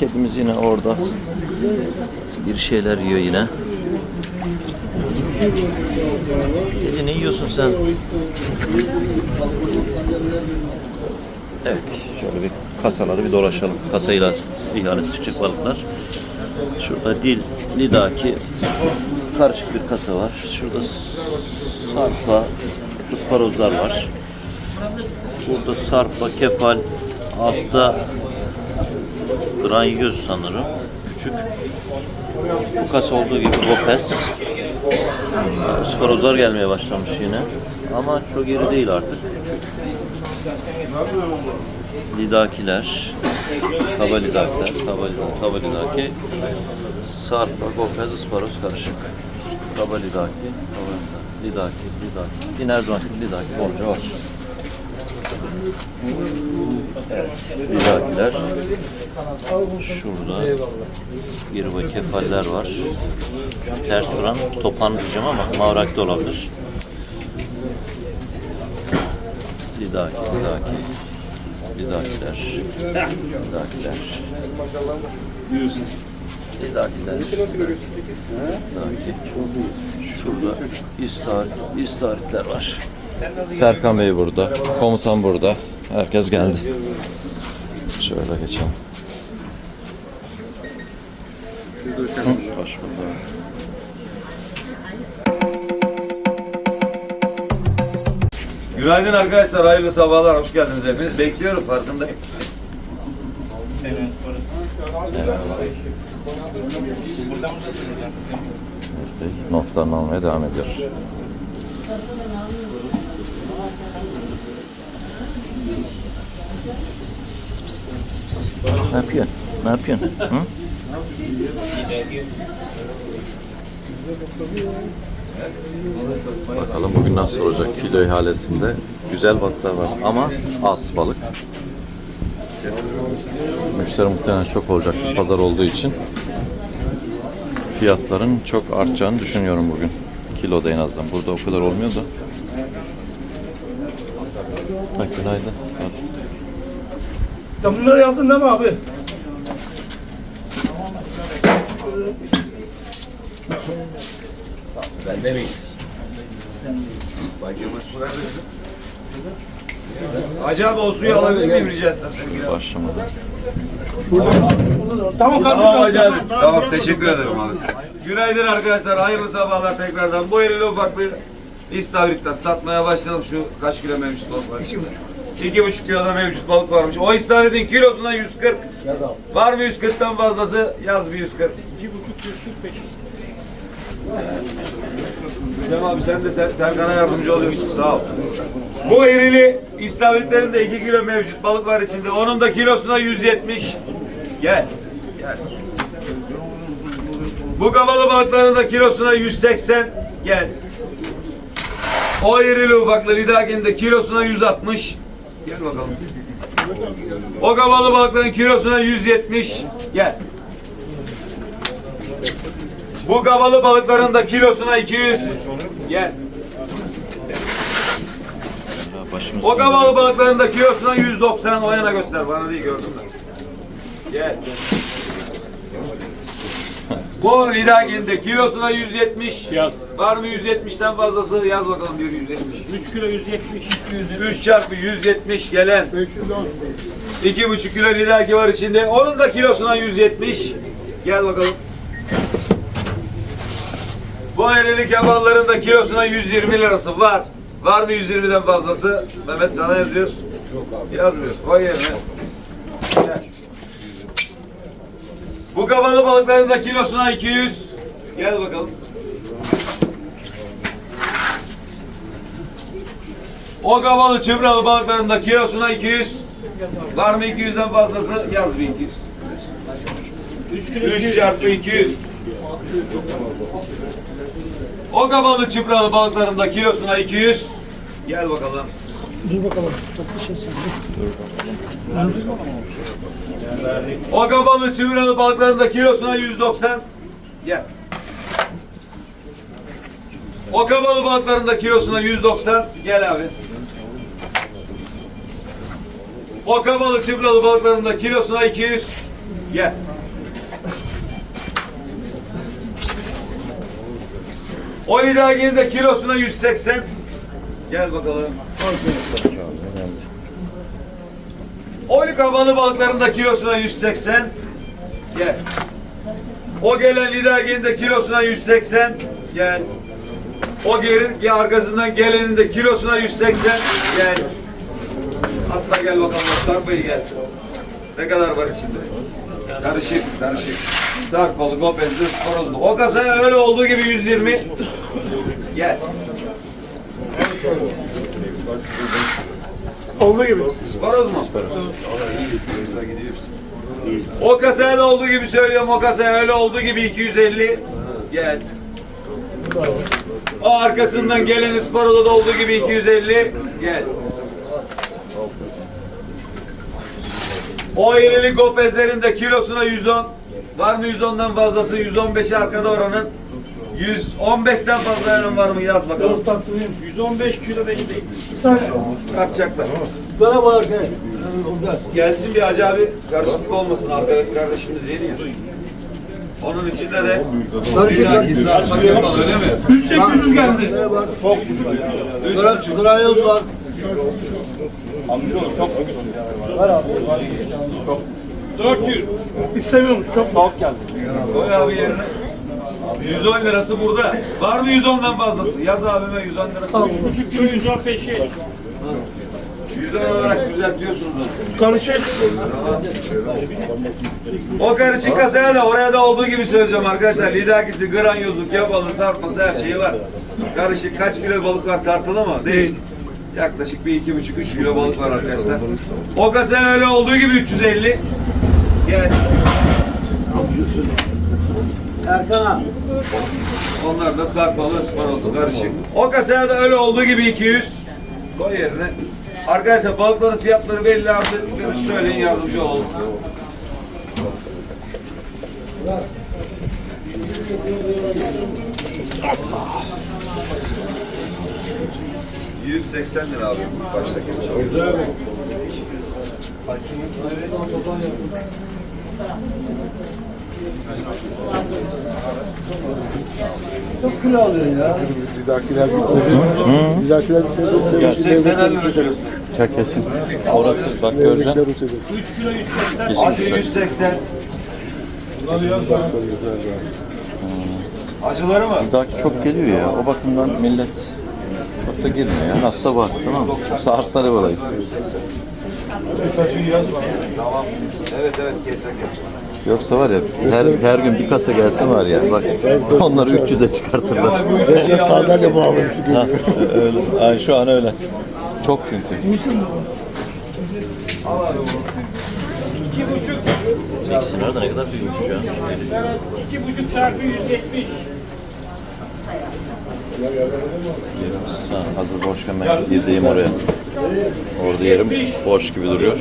kedimiz yine orada. Bir şeyler yiyor yine. Kedi ne yiyorsun sen? Evet, şöyle bir kasaları bir dolaşalım. Kasayla ihalesi çıkacak balıklar. Şurada dil, lidaki karışık bir kasa var. Şurada sarpa, ısparozlar var. Burada sarpa, kefal, altta granyoz sanırım. Küçük. Bu kasa olduğu gibi Lopez. Isparozlar gelmeye başlamış yine. Ama çok iri değil artık. Küçük. Lidakiler. Kaba lidakiler. Kaba, kaba lidaki. Sarpa, gofez, ısparoz karışık. Kaba lidaki. Kaba lidaki. Lidaki. Yine her zamanki lidaki bolca var. Evet, lidakiler. Şurada bir kefaller var. Şu ters duran topan diyeceğim ama mavrak da olabilir. Lidaki, lidaki. Lidakiler. Lidakiler. Lidakiler. Lidaki. Şurada istarit, istaritler var. Serkan Bey burada, komutan burada. Herkes geldi. Şöyle geçelim. Hoş bulduk. Günaydın arkadaşlar, hayırlı sabahlar, hoş geldiniz hepiniz. Bekliyorum, farkındayım. Bey notlarını almaya devam ediyor. Ne yapıyorsun? Ne yapıyorsun? Hı? Bakalım bugün nasıl olacak kilo ihalesinde. Güzel balıklar var ama az balık. Müşteri muhtemelen çok olacak pazar olduğu için fiyatların çok artacağını düşünüyorum bugün. Kiloda en azından. Burada o kadar olmuyor da. Ha, günaydın. Ya bunları yazdın değil mi abi? Bende miyiz? Bakayım su nerede bizim? Acaba o suyu alabilir miyim rica etsem? Başlamadı. Tamam kalsın Tamam kalsın. Hacı abi. Tamam teşekkür ederim abi. Günaydın arkadaşlar. Hayırlı sabahlar tekrardan. Bu erili ufaklı istavritler satmaya başladım. Şu kaç kilo mevcut balık var? İki buçuk. İki buçuk kiloda mevcut balık varmış. O istavritin kilosuna 140. Var mı 140'tan fazlası? Yaz bir 140. İki buçuk 145. Cem abi sen de sen, Serkan'a yardımcı oluyorsun. Sağ ol. Bu erili istavritlerin de 2 kilo mevcut balık var içinde. Onun da kilosuna 170. Gel. Gel. Bu kabalı balıkların da kilosuna 180. Gel. O irili ufaklı lidakin de kilosuna 160. Gel bakalım. O kabalı balıkların kilosuna 170. Gel. Bu kabalı balıkların da kilosuna 200. Gel. O kabalı balıkların da kilosuna 190. O yana göster. Bana değil gördüm de. Gel. Bu lidagin de kilosuna 170. Yaz. Var mı 170'ten fazlası? Yaz bakalım bir 170. 3 kilo 170. 3 çarpı 170 gelen. 2,5 kilo lidaki var içinde. Onun da kilosuna 170. Gel bakalım. Bu erili kemalların da kilosuna 120 lirası var. Var mı 120'den fazlası? Mehmet sana yazıyoruz. Yok abi. Yazmıyoruz. Koy yerine. Gel. Bu kabalı balıkların da kilosuna 200. Gel bakalım. O kabalı çıbralı balıkların da kilosuna 200. Var mı 200'den fazlası? Yaz bir 200. 3 kilo 3 çarpı 200. O kabalı çıbralı balıkların da kilosuna 200. Gel bakalım. Dur bakalım. Toplu şey sen. O kabalı çıbralı balıkların da kilosuna 190. Gel. O kabalı balıkların da kilosuna 190. Gel abi. O kabalı çıbralı balıkların da kilosuna 200. Gel. O lidaginin de kilosuna 180. Gel bakalım. Oli kabalı balıkların da kilosuna 180. Gel. O gelen lidaginin de kilosuna 180. Gel. O geri arkasından gelenin de kilosuna 180. Gel. Atla gel bakalım. Sarpayı gel. Ne kadar var içinde? Karışık, karışık. Sarpalı, gopezli, sporozlu. O kasaya öyle olduğu gibi 120. Gel. Olduğu gibi. Sporoz mu? O kasaya da olduğu gibi söylüyorum. O kasaya öyle olduğu gibi 250. Gel. O arkasından gelen Isparoz'a da olduğu gibi 250. Gel. O irili gopezlerin de kilosuna 110. Var mı 110'dan fazlası? 115'i arkada oranın. 115'ten fazla yanan var mı? Yaz bakalım. Dört taktırayım. 115 kilo belli değil. Kaçacaklar. Bana bak gel. Orada. Gelsin bir Hacı abi. Karışıklık olmasın. Arkadaki kardeşimiz değil ya. Onun içinde de bir dahaki saat paket al öyle mi? 1800 geldi. Ne var? Çok Kıra, Kırayol var. Amcaoğlu çok büyüksün. Var abi. Çok. 400. İstemiyormuş. Çok Çok geldi. Koy abi yerine. 110 lirası burada. Var mı 110'dan fazlası? Yaz abime 110 lira. 3,5 kilo 115'i. 110 olarak düzeltiyorsunuz onu. karışık. O karışık kasaya da oraya da olduğu gibi söyleyeceğim arkadaşlar. Lidakisi, granyozu, kebalı, sarması her şeyi var. Karışık kaç kilo balık var tartılı mı? Değil. Yaklaşık bir iki buçuk üç kilo balık var arkadaşlar. O kasaya öyle olduğu gibi 350. Gel. Erkan'a. Onlar da sarpalı, ıspanozlu karışık. O kasaya da öyle olduğu gibi 200. Koy yerine. Arkadaşlar balıkların fiyatları belli abi. Söyleyin yardımcı olalım. ...180 lira abi bu baştaki. Çok kilo alıyorsun ya. Lidakiler Lidakiler 180 lira diyorsun. Ya kesin. Orası bak göreceksin. Devletler uçacağız. 3 kilo 180. Kesin Acı güzel. 180. Bakları güzel var. Acıları mı? Lidaki çok geliyor ya. O bakımdan millet çok da girmiyor ya. Nasılsa var tamam mı? Sarsları balayı. Tamam. Evet evet kesek yapacağım. Yoksa var ya her, her gün bir kasa gelse var ya bak onları 300'e çıkartırlar. Resmen sardalya muamelesi görüyor. öyle. Yani şu an öyle. Çok çünkü. 2,5. İkisi nerede ne kadar büyümüş ya. 2,5 çarpı 170. Ha, hazır boşken ben girdiğim oraya. Orada yerim boş gibi duruyor.